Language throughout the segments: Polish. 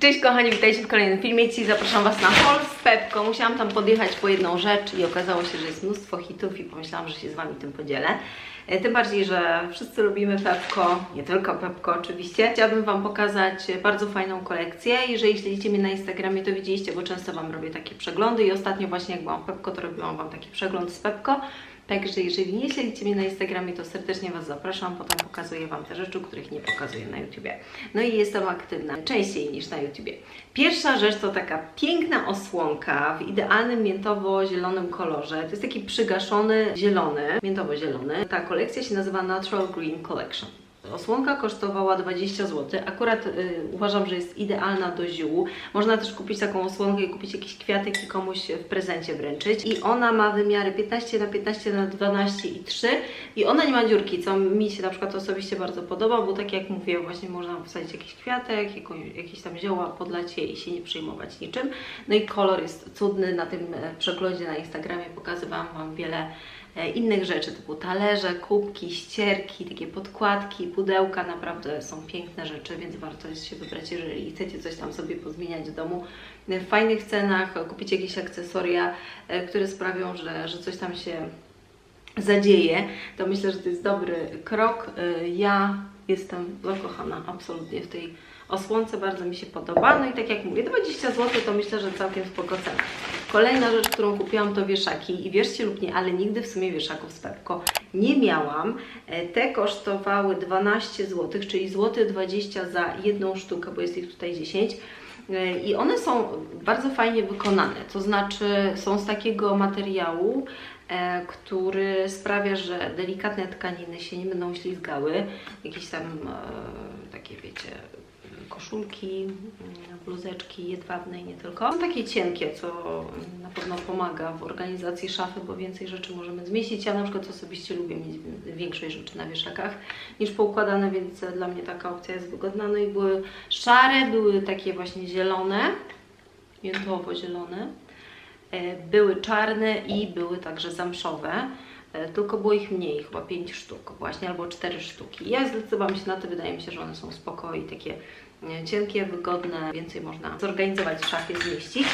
Cześć kochani, witajcie w kolejnym filmie. Dzisiaj zapraszam Was na haul z Pepką. Musiałam tam podjechać po jedną rzecz i okazało się, że jest mnóstwo hitów i pomyślałam, że się z Wami tym podzielę. E, Tym bardziej, że wszyscy lubimy Pepko, nie tylko Pepko oczywiście. Chciałabym Wam pokazać bardzo fajną kolekcję. Jeżeli śledzicie mnie na Instagramie, to widzieliście, bo często Wam robię takie przeglądy i ostatnio właśnie jak byłam Pepko, to robiłam Wam taki przegląd z Pepko. Także jeżeli nie śledzicie mnie na Instagramie, to serdecznie Was zapraszam. Potem pokazuję Wam te rzeczy, których nie pokazuję na YouTubie. No i jestem aktywna częściej niż na YouTubie. Pierwsza rzecz to taka piękna osłonka w idealnym miętowo-zielonym kolorze. To jest taki przygaszony zielony, miętowo-zielony. Ta kolekcja się nazywa Natural Green Collection. Osłonka kosztowała 20 zł. Akurat y, uważam, że jest idealna do ziół. Można też kupić taką osłonkę i kupić jakiś kwiatek i komuś w prezencie wręczyć. I ona ma wymiary 15 na 15 na 12 i 3 i ona nie ma dziurki, co mi się na przykład osobiście bardzo podoba, bo tak jak mówię, właśnie można wsadzić jakiś kwiatek, jakieś tam zioła, podlać je i się nie przejmować niczym. No i kolor jest cudny. Na tym e, przeglądzie na Instagramie pokazywałam Wam wiele innych rzeczy, typu talerze, kubki, ścierki, takie podkładki, pudełka, naprawdę są piękne rzeczy, więc warto jest się wybrać, jeżeli chcecie coś tam sobie pozmieniać w domu w fajnych cenach, kupić jakieś akcesoria, e, które sprawią, że, że coś tam się zadzieje, to myślę, że to jest dobry krok. Ja jestem zakochana absolutnie w tej osłonce, bardzo mi się podoba. No i tak jak mówię, 20 zł to myślę, że całkiem spoko cena. Kolejna rzecz, którą kupiłam to wieszaki i wierzcie lub nie, ale nigdy w sumie wieszaków z Pepko nie miałam. E, Te kosztowały 12 zł, czyli złoty 20 za jedną sztukę, bo jest ich tutaj 10. E, I one są bardzo fajnie wykonane, to znaczy są z takiego materiału, e, który sprawia, że delikatne tkaniny się nie będą ślizgały. Jakieś tam takie, wiecie, koszulki, mm, bluzeczki jedwabne i nie tylko. Są takie cienkie, co na pewno pomaga w organizacji szafy, bo więcej rzeczy możemy zmieścić. Ja na przykład osobiście lubię mieć większość rzeczy na wieszakach niż poukładane, więc dla mnie taka opcja jest wygodna. No i były szare, były takie właśnie zielone, miętowo-zielone. E, Były czarne i były także zamszowe, e, tylko było ich mniej, chyba 5 sztuk właśnie, albo 4 sztuki. Ja zdecydowałam się na to, wydaje mi się, że one są spoko i takie cienkie, wygodne, więcej można zorganizować w szafie, zmieścić.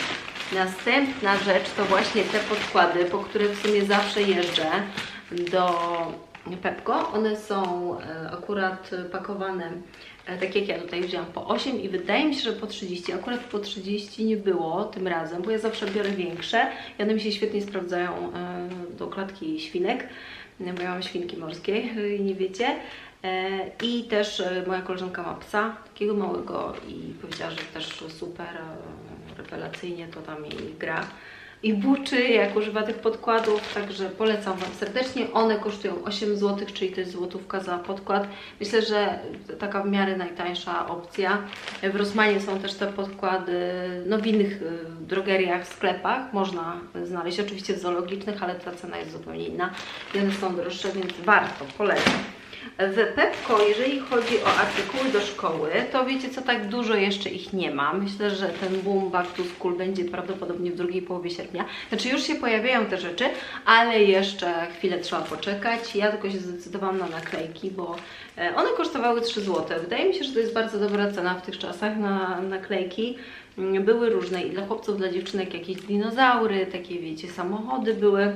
Następna rzecz to właśnie te podkłady, po które w sumie zawsze jeżdżę do Pepko. One są e, akurat pakowane e, tak jak ja tutaj wzięłam po 8 i wydaje mi się, że po 30. Akurat po 30 nie było tym razem, bo ja zawsze biorę większe i one mi się świetnie sprawdzają e, do klatki świnek, bo ja mam świnki morskie i nie wiecie. E, I też e, moja koleżanka ma psa, takiego małego i powiedziała, że też super e, rewelacyjnie to tam jej gra i buczy, jak używa tych podkładów, także polecam Wam serdecznie. One kosztują 8 zł, czyli to jest złotówka za podkład. Myślę, że taka w miarę najtańsza opcja. W Rosmanie są też te podkłady, no w innych drogeriach, sklepach można znaleźć, oczywiście w zoologicznych, ale ta cena jest zupełnie inna one są droższe, więc warto, polecam. W Pepko, jeżeli chodzi o artykuły do szkoły, to wiecie co, tak dużo jeszcze ich nie ma. Myślę, że ten boom back to school będzie prawdopodobnie w drugiej połowie sierpnia. Znaczy już się pojawiają te rzeczy, ale jeszcze chwilę trzeba poczekać. Ja tylko się zdecydowałam na naklejki, bo e, one kosztowały 3 zł. Wydaje mi się, że to jest bardzo dobra cena w tych czasach na naklejki. Mm, Były różne i dla chłopców, dla dziewczynek jakieś dinozaury, takie wiecie, samochody były,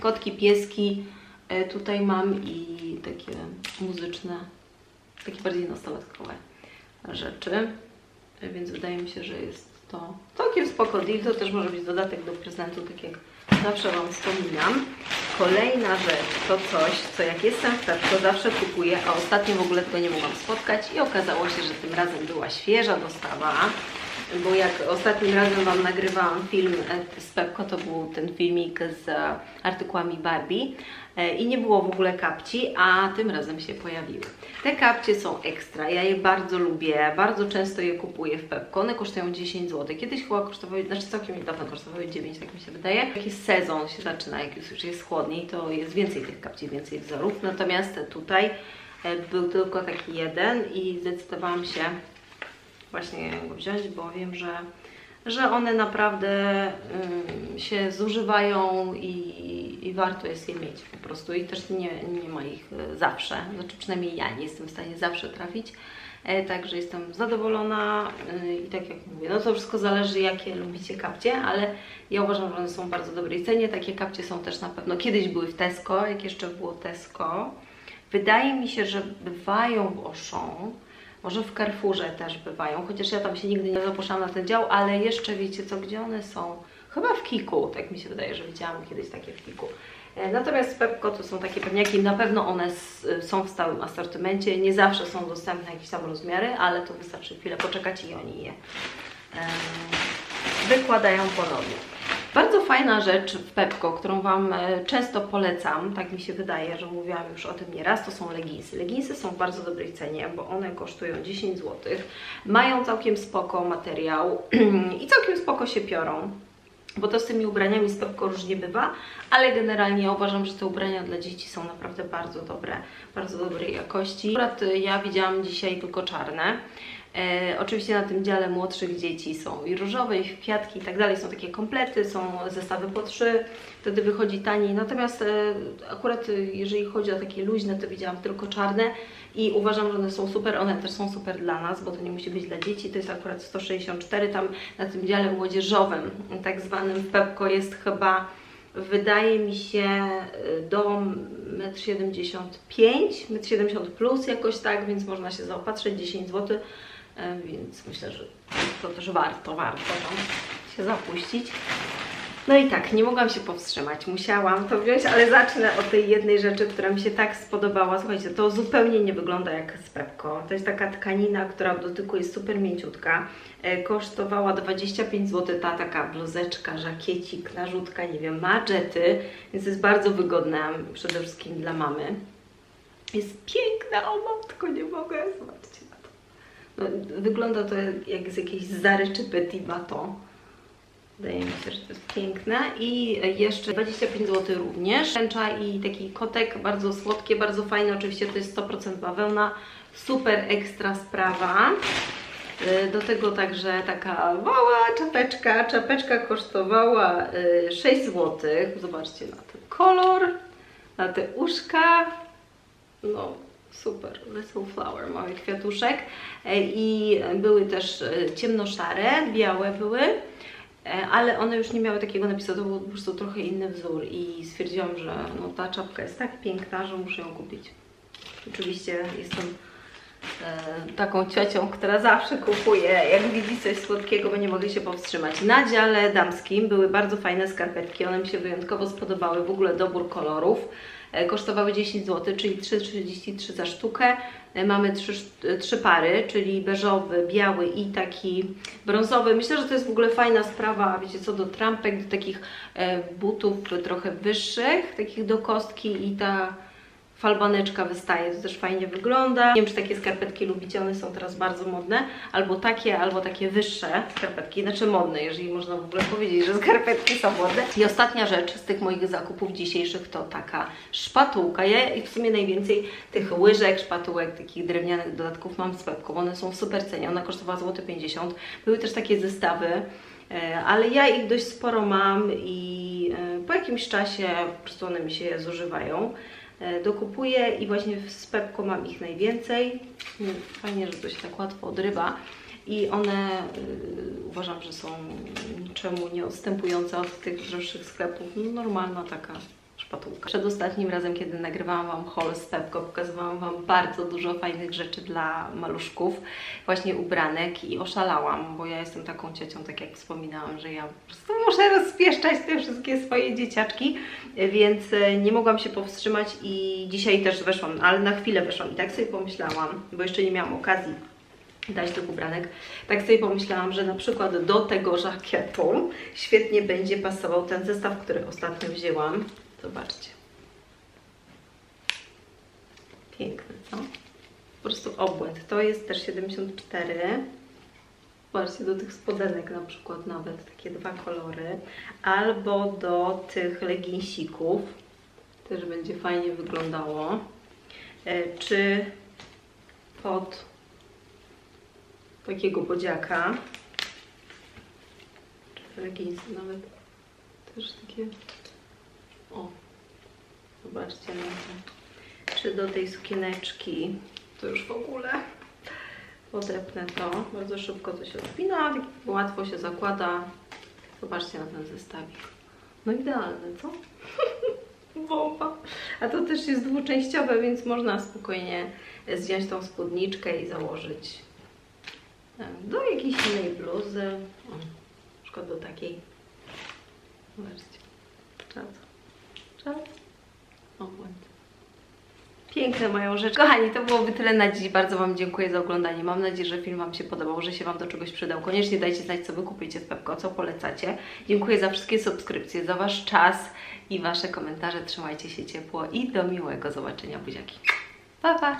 kotki, pieski. E, Tutaj mam i takie muzyczne, takie bardziej nastolatkowe rzeczy, E, więc wydaje mi się, że jest to całkiem spoko deal. To też może być dodatek do prezentu, tak jak zawsze Wam wspominam. Kolejna rzecz to coś, co jak jestem w Pepko zawsze kupuję, a ostatnio w ogóle tego nie mogłam spotkać i okazało się, że tym razem była świeża dostawa bo jak ostatnim razem Wam nagrywałam film e, z Pepko, to był ten filmik z artykułami Barbie e, i nie było w ogóle kapci, a tym razem się pojawiły. Te kapcie są ekstra, ja je bardzo lubię, bardzo często je kupuję w Pepko, one kosztują 10 zł. Kiedyś chyba kosztowały, znaczy całkiem niedawno kosztowały 9, tak mi się wydaje. Jak jest sezon, się zaczyna, jak już jest chłodniej, to jest więcej tych kapci, więcej wzorów, natomiast tutaj e, był tylko taki jeden i zdecydowałam się właśnie go wziąć, bo wiem, że, że one naprawdę ym, się zużywają i, i warto jest je mieć po prostu. I też nie, nie ma ich y, zawsze, znaczy przynajmniej ja nie jestem w stanie zawsze trafić. E, Także jestem zadowolona e, i tak jak mówię, no to wszystko zależy jakie lubicie kapcie, ale ja uważam, że one są w bardzo dobrej cenie. Takie kapcie są też na pewno, kiedyś były w Tesco, jak jeszcze było Tesco. Wydaje mi się, że bywają w Auchan, może w Carrefourze też bywają, chociaż ja tam się nigdy nie zapuszczałam na ten dział, ale jeszcze wiecie co, gdzie one są? Chyba w Kiku, tak mi się wydaje, że widziałam kiedyś takie w Kiku. E, Natomiast Pepko to są takie pewniaki, na pewno one s- są w stałym asortymencie, nie zawsze są dostępne jakieś tam rozmiary, ale to wystarczy chwilę poczekać i oni je wykładają ponownie. Bardzo fajna rzecz w Pepko, którą Wam e, często polecam, tak mi się wydaje, że mówiłam już o tym nieraz, to są leginsy. Leginsy są w bardzo dobrej cenie, bo one kosztują 10 zł, mają całkiem spoko materiał i całkiem spoko się piorą. Bo to z tymi ubraniami z Pepko różnie bywa, ale generalnie ja uważam, że te ubrania dla dzieci są naprawdę bardzo dobre, bardzo dobrej jakości. Akurat y, ja widziałam dzisiaj tylko czarne. E, oczywiście na tym dziale młodszych dzieci są i różowe, i kwiatki i tak dalej, są takie komplety, są zestawy po trzy, wtedy wychodzi taniej. Natomiast e, akurat y, jeżeli chodzi o takie luźne, to widziałam tylko czarne i uważam, że one są super, one też są super dla nas, bo to nie musi być dla dzieci, to jest akurat 164, tam na tym dziale młodzieżowym, tak zwanym Pepko jest chyba, wydaje mi się, do 1,75 m, 1,70 m plus jakoś tak, więc można się zaopatrzyć, 10 zł, e, więc myślę, że to też warto, warto tam się zapuścić. No i tak, nie mogłam się powstrzymać, musiałam to wziąć, ale zacznę od tej jednej rzeczy, która mi się tak spodobała. Słuchajcie, to zupełnie nie wygląda jak z Pepko. To jest taka tkanina, która w dotyku jest super mięciutka. E, Kosztowała 25 zł ta taka bluzeczka, żakiecik, narzutka, nie wiem, madżety, więc jest bardzo wygodna przede wszystkim dla mamy. Jest piękna, o matko, nie mogę, zobaczcie wygląda to jak z jakiejś zaryczy Petit Baton. Wydaje mi się, że to jest piękne. I jeszcze 25 zł również. Tęcza i taki kotek, bardzo słodkie, bardzo fajne. Oczywiście to jest 100% bawełna. Super ekstra sprawa. Y, Do tego także taka mała czapeczka. Czapeczka kosztowała y, 6 zł. Zobaczcie na ten kolor, na te uszka. No, super. Little flower, mały kwiatuszek. E, I były też e, ciemnoszare, białe były. E, ale one już nie miały takiego napisu, to był po prostu trochę inny wzór i stwierdziłam, że no, ta czapka jest tak piękna, że muszę ją kupić. Oczywiście jestem e, taką ciocią, która zawsze kupuje, jak widzi coś słodkiego, bo nie mogę się powstrzymać. Na dziale damskim były bardzo fajne skarpetki, one mi się wyjątkowo spodobały, w ogóle dobór kolorów. E, Kosztowały 10 zł, czyli 3,33 za sztukę. E, Mamy trzy, e, trzy pary, czyli beżowy, biały i taki brązowy. Myślę, że to jest w ogóle fajna sprawa, wiecie co, do trampek, do takich butów trochę wyższych, takich do kostki i ta falbaneczka wystaje, to też fajnie wygląda. Nie wiem, czy takie skarpetki lubicie, one są teraz bardzo modne. Albo takie, albo takie wyższe skarpetki, znaczy modne, jeżeli można w ogóle powiedzieć, że skarpetki są modne. I ostatnia rzecz z tych moich zakupów dzisiejszych to taka szpatułka. Ja w sumie najwięcej tych łyżek, szpatułek, takich drewnianych dodatków mam z Pepką. One są w super cenie, ona kosztowała złoty 50 Były też takie zestawy, e, ale ja ich dość sporo mam i e, po jakimś czasie po prostu one mi się zużywają. E, Dokupuję i właśnie w Pepko mam ich najwięcej. Mm, Fajnie, że to się tak łatwo odrywa. I one y, uważam, że są niczemu nie odstępujące od tych droższych sklepów. No, normalna taka Przed ostatnim razem, kiedy nagrywałam Wam haul z Pepko, pokazywałam Wam bardzo dużo fajnych rzeczy dla maluszków, właśnie ubranek i oszalałam, bo ja jestem taką ciocią, tak jak wspominałam, że ja po prostu muszę rozpieszczać te wszystkie swoje dzieciaczki, więc e, nie mogłam się powstrzymać i dzisiaj też weszłam, ale na chwilę weszłam i tak sobie pomyślałam, bo jeszcze nie miałam okazji dać tych ubranek. Tak sobie pomyślałam, że na przykład do tego żakietu świetnie będzie pasował ten zestaw, który ostatnio wzięłam. Zobaczcie. Piękny, co? Po prostu obłęd. To jest też 74. Zobaczcie, do tych spodenek na przykład nawet takie dwa kolory. Albo do tych leginsików. Też będzie fajnie wyglądało. E, Czy pod takiego bodziaka. Czy leginsy nawet też takie. O, zobaczcie na to. Czy do tej sukieneczki, to już w ogóle. Podepnę to. Bardzo szybko to się odpina, łatwo się zakłada. Zobaczcie na ten zestawik. No idealny, co? Bomba. A to też jest dwuczęściowe, więc można spokojnie zdjąć tą spódniczkę i założyć do jakiejś innej bluzy. O, przykład do takiej. Zobaczcie. Czad. O, błęd. Piękne mają rzeczy. Kochani, to byłoby tyle na dziś. Bardzo Wam dziękuję za oglądanie. Mam nadzieję, że film Wam się podobał, że się Wam do czegoś przydał. Koniecznie dajcie znać, co Wy kupujecie z Pepko, co polecacie. Dziękuję za wszystkie subskrypcje, za Wasz czas i Wasze komentarze. Trzymajcie się ciepło i do miłego zobaczenia, buziaki. Pa, pa!